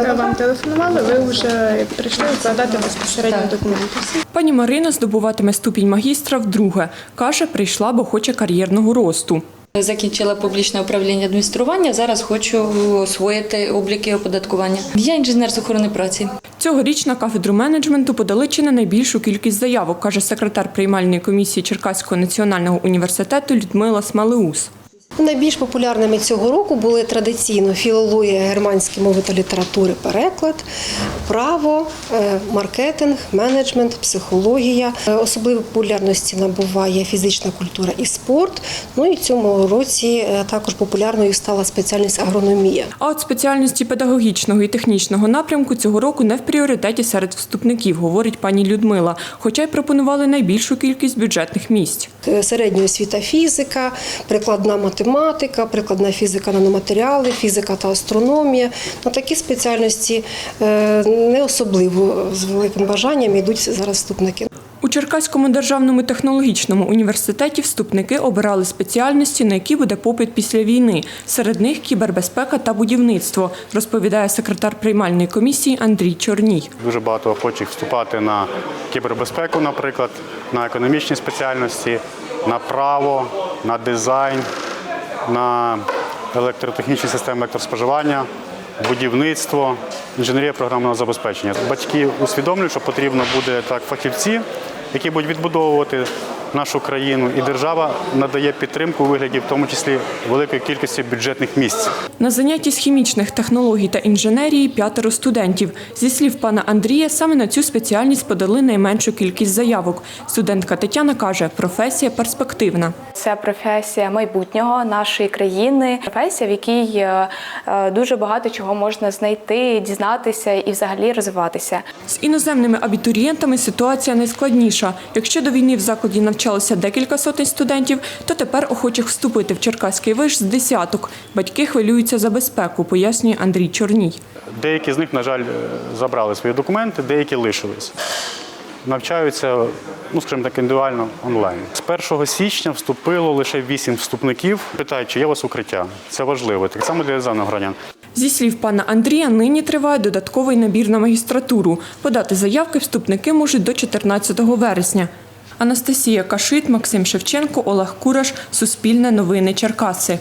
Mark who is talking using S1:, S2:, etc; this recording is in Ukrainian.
S1: Коли вам телефонували, ви вже прийшли складати безпосередньо документи.
S2: Пані Марина здобуватиме ступінь магістра вдруге. Каже, прийшла, бо хоче кар'єрного росту.
S3: Закінчила публічне управління адміністрування. Зараз хочу освоїти обліки оподаткування. Я інженер з охорони праці.
S2: Цьогоріч на кафедру менеджменту подали чи не найбільшу кількість заявок, каже секретар приймальної комісії Черкаського національного університету Людмила Смалеус.
S4: Найбільш популярними цього року були традиційно філологія, германські мови та літератури, переклад, право, е, маркетинг, менеджмент, психологія. Е, Особливої популярності набуває фізична культура і спорт. Ну і цьому році е, також популярною стала спеціальність агрономія.
S2: А от спеціальності педагогічного і технічного напрямку цього року не в пріоритеті серед вступників, говорить пані Людмила, хоча й пропонували найбільшу кількість бюджетних місць.
S4: Середня освіта фізика, прикладна математика, прикладна фізика наноматеріали, фізика та астрономія. На такі спеціальності е, не особливо з великим бажанням йдуть зараз вступники.
S2: У Черкаському державному технологічному університеті вступники обирали спеціальності, на які буде попит після війни. Серед них кібербезпека та будівництво, розповідає секретар приймальної комісії Андрій Чорній.
S5: Дуже багато охочих вступати на кібербезпеку, наприклад, на економічні спеціальності, на право, на дизайн, на електротехнічні системи електроспоживання, будівництво, інженерія програмного забезпечення. Батьки усвідомлюють, що потрібно буде так фахівці, які будуть відбудовувати нашу країну, і держава надає підтримку у вигляді, в тому числі великої кількості бюджетних місць.
S2: На занятті з хімічних технологій та інженерії п'ятеро студентів. Зі слів пана Андрія, саме на цю спеціальність подали найменшу кількість заявок. Студентка Тетяна каже, професія перспективна.
S6: Це професія майбутнього нашої країни, професія, в якій е, е, дуже багато чого можна знайти, дізнатися і взагалі розвиватися.
S2: З іноземними абітурієнтами ситуація найскладніша. Якщо до війни в закладі навчалося декілька сотень студентів, то тепер охочих вступити в Черкаський виш з десяток. Батьки хвилюються за безпеку, пояснює Андрій Чорній.
S5: Деякі з них, на жаль, забрали свої документи, деякі лишились. Навчаються, ну скажімо так, індивідуально онлайн. З 1 січня вступило лише 8 вступників. Питають, чи є у вас укриття. Це важливо. Так само для іноземних громадян.
S2: Зі слів пана Андрія, нині триває додатковий набір на магістратуру. Подати заявки вступники можуть до 14 вересня. Анастасія Кашит, Максим Шевченко, Олег Кураш, Суспільне новини Черкаси.